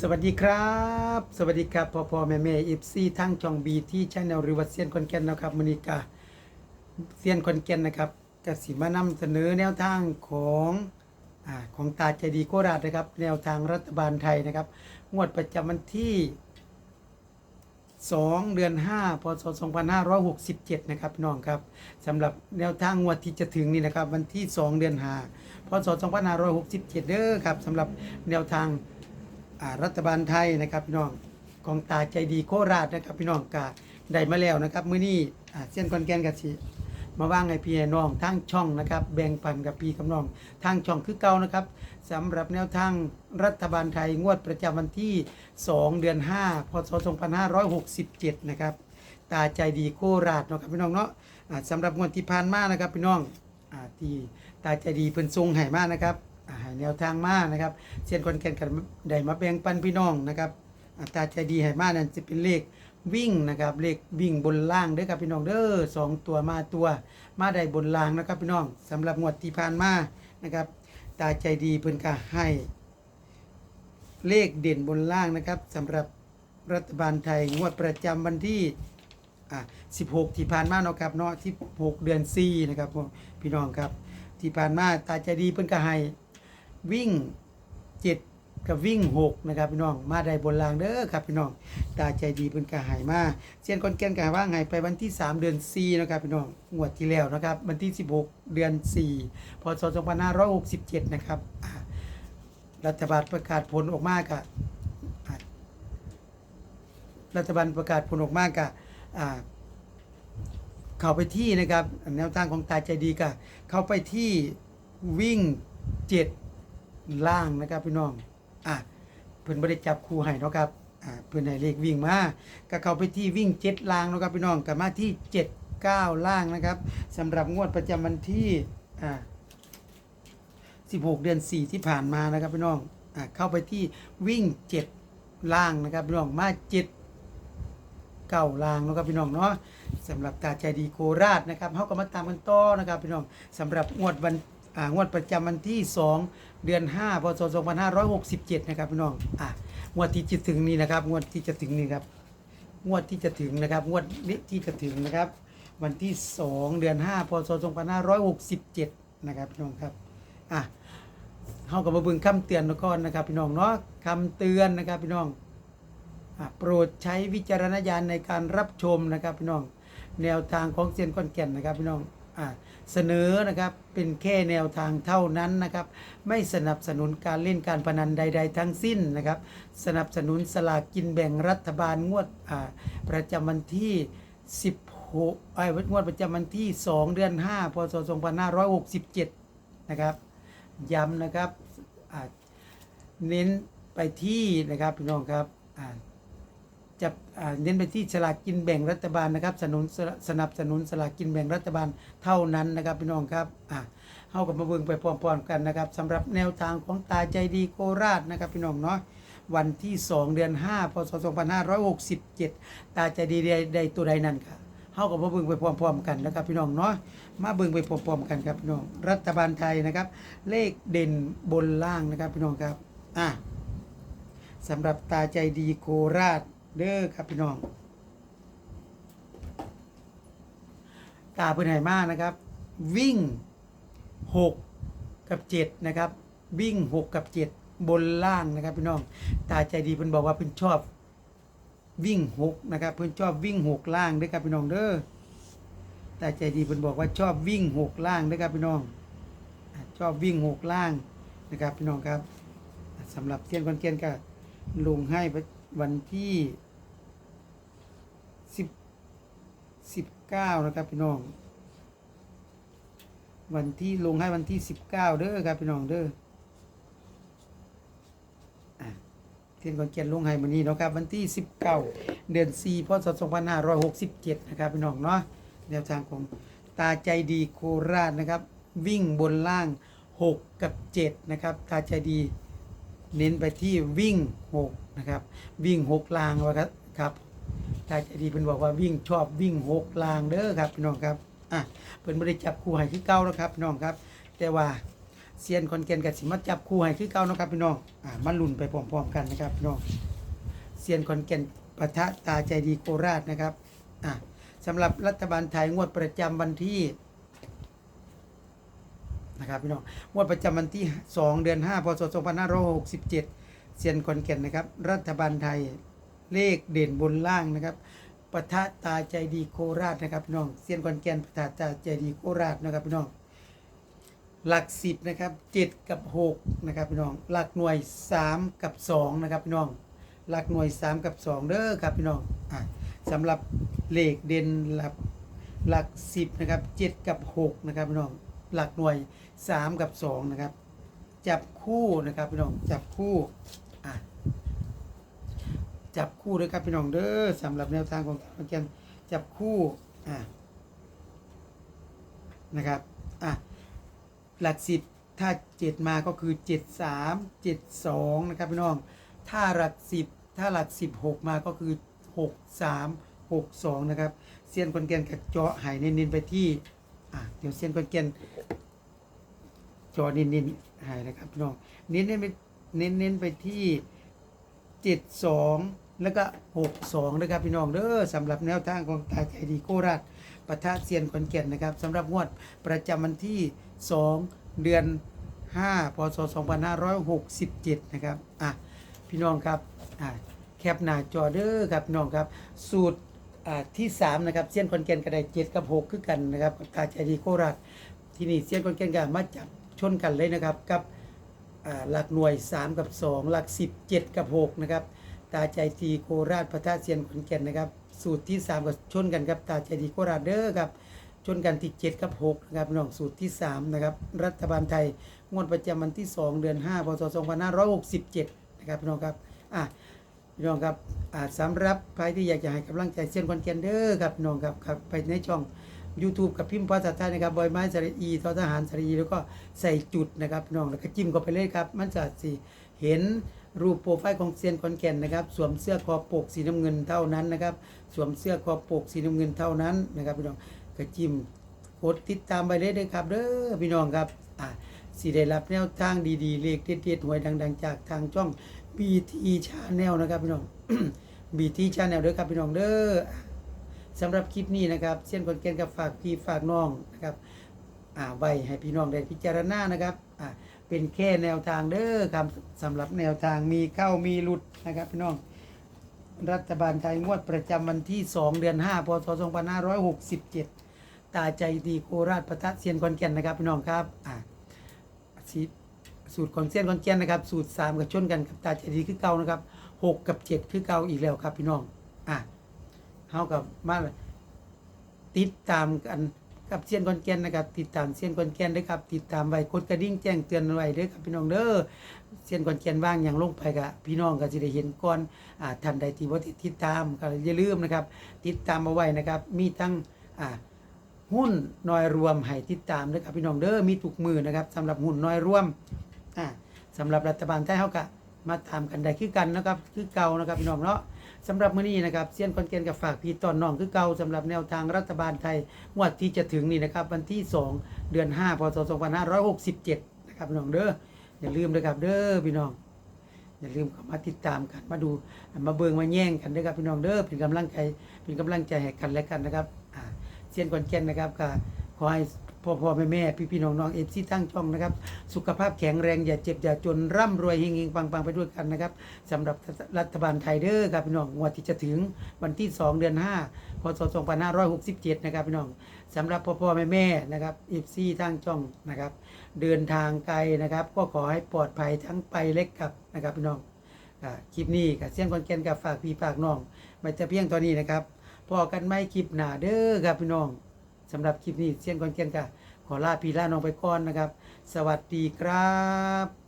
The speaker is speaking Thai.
สวัสดีครับ สวัสดีครับพ่อพ่อแม่แม่เอฟซีทั้งช่องบีที่ชแนลหรือว่าเซียนคอนแกนนะครับมอนิกาเซียนคอนแกนนะครับกสิมานำเสนอแนวทางของอาของตาใจดีโคราชนะครับ แนวทางรัฐบาลไทยนะครับ งวดประจำวันที่ 2 เดือน 5 พศ 2567 นะครับน้องครับสำหรับแนวทางงวดที่จะถึงนี่นะครับ วันที่ 2 เดือน 5 พศ 2567 เด้อครับสำหรับแนวทาง รัฐบาลไทยนะครับพี่น้องของตาใจดีโคราชนะครับพี่น้องกาได้มาแล้วนะครับมื้อนี้เส้นคอนแกนกับสิมาว่างให้พี่น้องทางช่องนะครับ แบ่งปันกับพี่กับน้องทางช่องคือเก่านะครับสำหรับแนวทางรัฐบาลไทยงวดประจำวันที่ 2 เดือน 5 พศ 2567 นะครับตาใจดีโคราชเนาะครับพี่น้องเนาะอ่าสำหรับงวดที่ผ่านมานะครับพี่น้องที่ตาใจดีเพิ่นทรงให้มานะครับ ให้แนวทางมานะครับเส้นคนแกนกันได้มาแบ่งปันพี่น้องนะครับอ่าตาใจดีให้มานั่นจะเป็นเลขวิ่งนะครับเลขวิ่งบนล่างเด้อครับพี่น้องเด้อสองตัวมาตัว มาได้บนล่างนะครับพี่น้องสำหรับงวดที่ผ่านมานะครับตาใจดีเพิ่นก็ให้ เลขเด่นบนล่างนะครับสำหรับรัฐบาลไทยงวดประจำวันที่อะ16 ที่ผ่านมาเนาะครับเนาะ16 เดือน4นะครับพี่น้องครับที่ผ่านมาตาใจดีเพิ่นก็ให้ วิ่ง7กับวิ่ง6นะครับพี่น้องมาได้บนล่างเด้อครับพี่น้องตาใจดีเพิ่นก็ให้มาเซียนคนแกนก็ให้ว่าไงไปวันที่ 3 เดือน4นะครับพี่น้องงวดที่แล้วนะครับวันที่ 16 เดือน 4 พศ 2567 นะครับรัฐบาลประกาศผลออกมากะอ่ารัฐบาลประกาศผลออกมากะเข้าไปที่นะครับแนวทางของตาใจดีกะเข้าไปที่วิ่งเจ็ด ล่างนะครับพี่น้องอะเพิ่นบริจับคู่ให้เนาะครับอ่าเพิ่นให้เลขวิ่งมาก็เข้าไปที่วิ่งเจ็ดล่างเนาะครับพี่น้องกับมาที่เจ็ดเก้าล่างนะครับสำหรับงวดประจำวันที่อ่า16เดือน4ที่ผ่านมานะครับพี่น้องอะเข้าไปที่วิ่ง7ล่างนะครับพี่น้องมา7เก้าล่างนะครับพี่น้องเนาะสำหรับตาใจดีโคราชนะครับเขาก็มาตามกันต่อนะครับพี่น้องสำหรับงวดวัน งวดประจำวันที่ 2 เดือน 5 พศ 2567 นะครับพี่น้องอะงวดที่จะถึงนี้นะครับ งวดที่จะถึงนี้ครับ งวดที่จะถึงนะครับ งวดนี้ที่จะถึงนะครับ วันที่ 2 เดือน 5 พศ 2567 นะครับพี่น้องครับอะเฮากับมาเบิ่งคำเตือนก่อนนะครับ พี่น้องเนาะคำเตือนนะครับพี่น้องอะโปรดใช้วิจารณญาณในการรับชมนะครับพี่น้อง แนวทางของเซียนก้อนแก่นนะครับพี่น้อง เสนอนะครับเป็นแค่แนวทางเท่านั้นนะครับ ไม่สนับสนุนการเล่นการพนันใด ๆ ทั้งสิ้นนะครับ สนับสนุนสลากกินแบ่งรัฐบาลงวดประจำวันที่ 16ไอ้งวดประจำวันที่ 2 เดือน 5 พศ 2567 นะครับ ย้ำนะครับเน้นไปที่นะครับพี่น้องครับอ่า จะเน้นไปที่สลากกินแบ่งรัฐบาลนะครับสนุนสนับสนุนสลากกินแบ่งรัฐบาลเท่านั้นนะครับพี่น้องครับอ่าเข้ากับมาเบิ่งไปพร้อมๆกันนะครับสำหรับแนวทางของตาใจดีโคราชนะครับพี่น้องเนาะวันที่ 2 เดือน 5 พศ 2567 ตาใจดีได้ได้ตัวใดนั่นครับเข้ากับมาเบิ่งไปพร้อมๆกันนะครับพี่น้องเนาะมาเบิ่งไปพร้อมๆกันครับพี่น้องรัฐบาลไทยนะครับ เลขเด่นบนล่างนะครับพี่น้องครับอะสำหรับตาใจดีโคราช เด้อครับพี่น้องตาเพื่อนไหมากนะครับ วิ่ง 6 กับ 7 นะครับ วิ่ง 6 กับ 7 บนล่างนะครับพี่น้อง ตาใจดีเพื่อนบอกว่าเพื่อนชอบวิ่ง 6 นะครับ เพื่อนชอบวิ่ง 6 ล่างเด้อครับพี่น้องเด้อตาใจดีเพื่อนบอกว่าชอบวิ่ง 6 ล่างเด้อครับพี่น้อง ชอบวิ่งหกล่างนะครับพี่น้องครับสำหรับเทียนคอนเกียนก็ลงให้วันที่สิบ สิบเก้านะครับพี่น้อง วันที่ลงให้วันที่สิบเก้าเด้อครับพี่น้องเด้ออะเทียนคอนเกียนลงให้วันนี้เนาะครับ วันที่สิบเก้าเดือนสี่พศสองพันห้าร้อยหกสิบเจ็ดนะครับพี่น้องเนาะแนวทางของตาใจดีโคราชนะครับ วิ่งบนล่าง 6 กับ 7 นะครับ ตาใจดีเน้นไปที่วิ่ง 6 นะครับ วิ่ง 6ล่างวะครับ ตาใจดีเป็นบอกว่าวิ่งชอบวิ่ง6ล่างเด้อครับพี่น้องครับอะเป็นบริจับคู่ให้ที่เก้าแล้วครับพี่น้องครับ แต่ว่าเซียนคอนแกนกับสิมาจับคู่ให้คือเก่านะครับพี่น้องอ่ามาลุ้นไปพร้อมๆกันนะครับพี่น้องเซียนคอนแกนปะทะตาใจดีโคราชนะครับอ่าสำหรับรัฐบาลไทยงวดประจำวันที่นะครับพี่น้องงวดประจำวันที่ 2 เดือน 5 พศ 2567 เซียนคอนแกนนะครับ รัฐบาลไทย เลขเด่นบนล่างนะครับปะทะตาใจดีโคราชนะครับพี่น้องเซียนคอนแกนปะทะตาใจดีโคราชนะครับพี่น้องหลักสิบนะครับเจ็ดกับหกนะครับพี่น้องหลักหน่วยสามกับสองนะครับพี่น้องหลักหน่วยสามกับสองเด้อครับพี่น้องอะสำหรับเลขเด่นหลักหลักสิบนะครับเจ็ดกับหกนะครับพี่น้องหลักหน่วยสามกับสองนะครับจับคู่นะครับพี่น้องจับคู่อะ จับคู่ด้วยครับพี่น้องเด้อสำหรับแนวทางของการเกมจับคู่อะนะครับอะหลักสิบถ้าเจ็ดมาก็คือเจ็ดสามเจ็ดสองนะครับพี่น้องถ้าหลักสิบถ้าหลักสิบหกมาก็คือหกสามหกสองนะครับเซียนคนเกนกับเจาะหายเน้นๆไปที่อะเดี๋ยวเซียนคนเกนเจาะเน้นๆหายนะครับพี่น้องเน้นๆไปเน้นๆไปที่เจ็ดสอง แล้วก็หกสองนะครับพี่น้องเด้อสำหรับแนวทางของตาใจดีโคราชปะทะเซียนขอนแก่นนะครับสำหรับงวดประจำวันที่ 2 เดือน 5 พศ 2567 นะครับอะพี่น้องครับอะแคปหน้าจอเด้อครับพี่น้องครับ สูตรอ่าที่ 3 นะครับเซียนขอนแก่นก็ได้7กับ 6 คือกันนะครับกับตาใจดีโคราชที่นี่เซียนขอนแก่นก็มาจับชนกันเลยนะครับกับอ่าหลักหน่วย 3 กับ 2 หลัก 10 7 กับ 6 นะครับ ตาใจดีโคราชปะทะเซียนขอนแก่นนะครับ สูตรที่ 3ก็ชนกันครับ ตาใจดีโคราชเด้อครับ ชนกันที่7กับ6นะครับน้องสูตรที่ 3 นะครับ รัฐบาลไทย งวดประจำวันที่ 2 เดือน 5 พศ 2567 นะครับน้องครับ อะน้องครับอ่าสำหรับใครที่อยากจะให้กำลังใจเซียนคอนแกนเด้อครับน้องครับครับไปในช่อง YouTube กับพิมพ์ภาษาไทยนะครับบอยไม้สระอีทอทหารสระอีแล้วก็ใส่จุดนะครับน้องแล้วก็จิ้มเข้าไปเลยครับ มันจะสิ เห็นรูปโปรไฟล์ของเซียนคอนแกนนะครับ สวมเสื้อคอปกสีน้ำเงินเท่านั้นนะครับ สวมเสื้อคอปกสีน้ำเงินเท่านั้นนะครับพี่น้องก็จิ้มกดติดตามไปเลยด้วยครับเด้อพี่น้องครับอ่าสิได้รับแนวทางดีๆ เลขเด็ดๆหวยดัง ๆ จากทางช่อง BT Channel นะครับพี่น้อง BT Channel เด้อครับพี่น้องเด้อสำหรับคลิปนี้นะครับเช่นคนเกณฑ์กับฝากพี่ฝากน้องนะครับอ่าไว้ให้พี่น้องได้พิจารณานะครับอ่า เป็นแค่แนวทางเด้อครับสำหรับแนวทางมีเข้ามีหลุดนะครับพี่น้อง รัฐบาลไทยงวดประจำวันที่ 2 เดือน 5 พศ 2567 ตาใจดีโคราชปะทะเซียนคอนแก่นนะครับพี่น้องครับอ่าสิสูตรของเซียนคอนแก่นนะครับ สูตร 3 กับชนกันกับตาใจดีคือเก่านะครับ 6 กับ 7 คือเก่าอีกแล้วครับพี่น้องอะเฮากับมาติดตามกัน กับเซียนคอนแกนนะครับติดตามเซียนคอนแกนด้วยครับติดตามไว้กดกระดิ่งแจ้งเตือนไว้เด้อครับพี่น้องเด้อเซียนคอนแกนว่างอย่างลงไปกับพี่น้องก็จะได้เห็นก่อนอ่าท่านใดที่บ่ติดตามก็อย่าลืมนะครับ ติดตามเอาไว้นะครับ มีทั้งอ่าหุ้นน้อยรวมให้ติดตามด้วยครับพี่น้องเด้อมีทุกมือนะครับสำหรับหุ้นน้อยรวมอ่าสำหรับรัฐบาลไทยเฮาก็มาตามกันได้คือกันนะครับคือเก่านะครับพี่น้องเนาะ สำหรับมื้อนี้นะครับเซียนคอนเกนกับฝากพี่ตอนน้องคือเก่าสำหรับแนวทางรัฐบาลไทยงวดที่จะถึงนี่นะครับ วันที่ 2 เดือน 5 พศ 2567 นะครับพี่น้องเด้ออย่าลืมนะครับเด้อพี่น้อง อย่าลืมเข้ามาติดตามกันมาดูมาเบิงมาแย่งกันด้วยครับพี่น้องเด้อเป็นกำลังใจเป็นกำลังใจให้กันและกันนะครับเซียนคอนแก่นนะครับก็ขอให้ พ่อพ่อแม่แม่พี่พี่น้องน้องเอฟซีตั้งช่องนะครับ สุขภาพแข็งแรงอย่าเจ็บอย่าจนร่ำรวยเฮงๆปังๆไปด้วยกันนะครับสำหรับรัฐบาลไทยเด้อครับพี่น้องงวดที่จะถึงวันที่ 2 เดือน 5 พศ 2567 นะครับพี่น้องสำหรับพ่อพ่อแม่แม่นะครับเอฟซีตั้งช่องนะครับ เดินทางไกลนะครับ ก็ขอให้ปลอดภัยทั้งไปเล็กกับนะครับพี่น้องคลิปนี้กับเสียงคอนแกนกับฝากพี่ฝากน้องมาจะเพียงตอนนี้นะครับพอกันไม่คลิปหน้าเด้อครับพี่น้องำหรับคลิปนี้เสียงคอนเกนกับขอลาพี่ลาน้องไปก่อนนะครับ สวัสดีครับ